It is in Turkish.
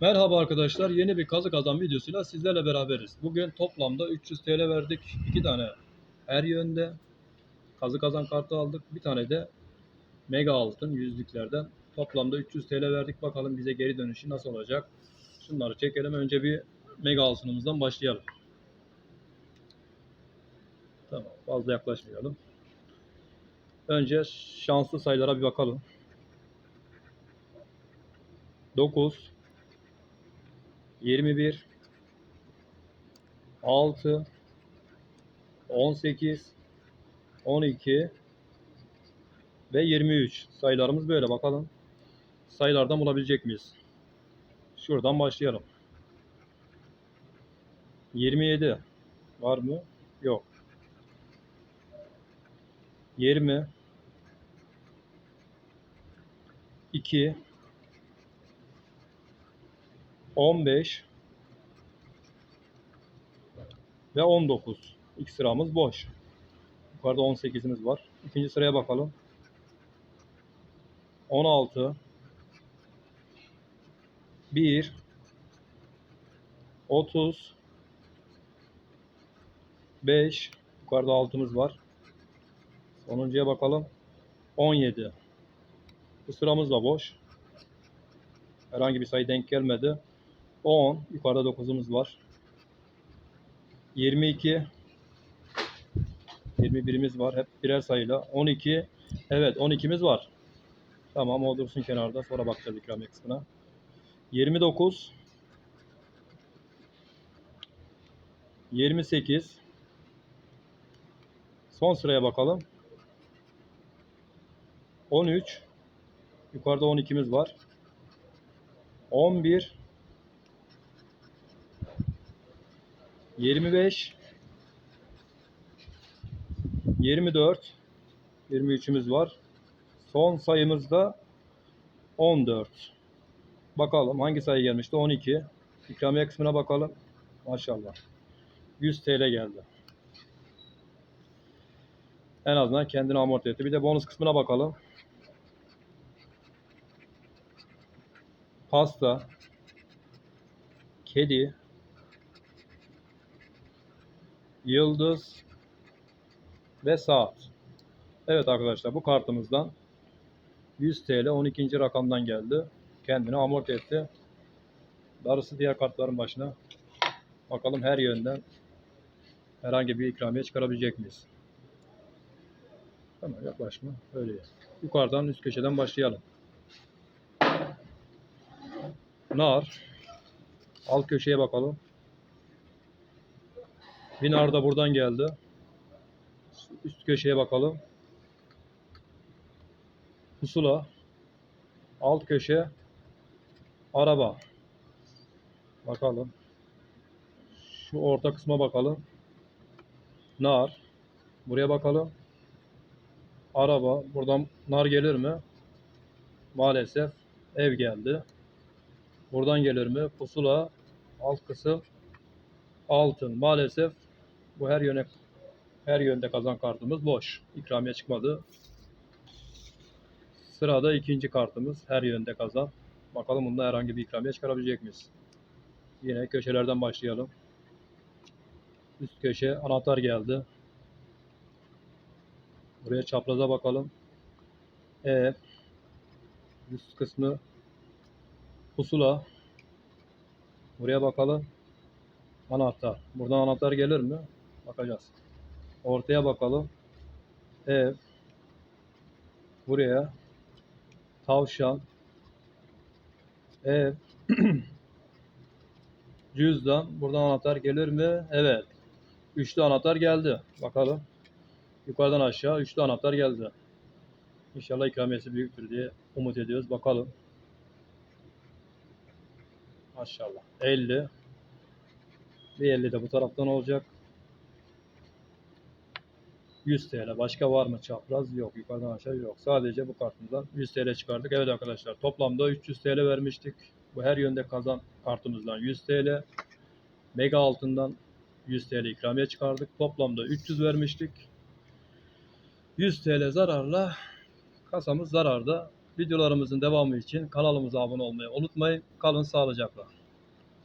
Merhaba arkadaşlar. Yeni bir kazı kazan videosuyla sizlerle beraberiz. Bugün toplamda 300 TL verdik. 2 tane her yönde kazı kazan kartı aldık. Bir tane de mega altın yüzlüklerden. Toplamda 300 TL verdik. Bakalım bize geri dönüşü nasıl olacak. Şunları çekelim. Önce bir mega altınımızdan başlayalım. Tamam. Fazla yaklaşmayalım. Önce şanslı sayılara bir bakalım. 9 21 6 18 12 ve 23 sayılarımız böyle bakalım. Sayılardan bulabilecek miyiz? Şuradan başlayalım. 27 var mı? Yok. 20 2 15 ve 19. İlk sıramız boş. Yukarıda 18'imiz var. İkinci sıraya bakalım. 16 1 30 5 Yukarıda 6'mız var. Sonuncuya bakalım. 17 Bu sıramız da boş. Herhangi bir sayı denk gelmedi. 10. Yukarıda 9'umuz var. 22. 21'imiz var. Hep birer sayıyla. 12. Evet 12'miz var. Tamam o dursun kenarda. Sonra bakacağız ikramiye kısmına. 29. 28. Son sıraya bakalım. 13. Yukarıda 12'miz var. 11 25 24 23'ümüz var. Son sayımız da 14. Bakalım hangi sayı gelmişti? 12. İkramiye kısmına bakalım. Maşallah. 100 TL geldi. En azından kendini amorti etti. Bir de bonus kısmına bakalım. Pasta, kedi, yıldız ve saat. Evet arkadaşlar bu kartımızdan 100 TL 12. rakamdan geldi. Kendini amorti etti. Darısı diğer kartların başına. Bakalım her yönden herhangi bir ikramiye çıkarabilecek miyiz? Tamam yaklaşma. Öyle. Yukarıdan üst köşeden başlayalım. Nar. Alt köşeye bakalım. Bir nar da buradan geldi. Üst köşeye bakalım. Pusula. Alt köşe. Araba. Bakalım. Şu orta kısma bakalım. Nar. Buraya bakalım. Araba. Buradan nar gelir mi? Maalesef ev geldi. Buradan gelir mi? Pusula, alt kısım, altın. Maalesef bu her yöne her yönde kazan kartımız boş. İkramiye çıkmadı. Sırada ikinci kartımız her yönde kazan. Bakalım bunda herhangi bir ikramiye çıkarabilecek miyiz? Yine köşelerden başlayalım. Üst köşe anahtar geldi. Buraya çapraza bakalım. E üst kısmı pusula. Buraya bakalım. Anahtar. Buradan anahtar gelir mi? Bakacağız. Ortaya bakalım. Ev. Buraya. Tavşan. Ev. Cüzdan. Buradan anahtar gelir mi? Evet. Üçlü anahtar geldi. Bakalım. Yukarıdan aşağı üçlü anahtar geldi. İnşallah ikramiyesi büyüktür diye umut ediyoruz. Bakalım. Maşallah. 50. Bir 50 de bu taraftan olacak. 100 TL. Başka var mı çapraz? Yok. Yukarıdan aşağı yok. Sadece bu kartımızdan 100 TL çıkardık. Evet arkadaşlar toplamda 300 TL vermiştik. Bu her yönde kazan kartımızdan 100 TL. Mega altından 100 TL ikramiye çıkardık. Toplamda 300 vermiştik. 100 TL zararla kasamız zararda. Videolarımızın devamı için kanalımıza abone olmayı unutmayın. Kalın sağlıcakla.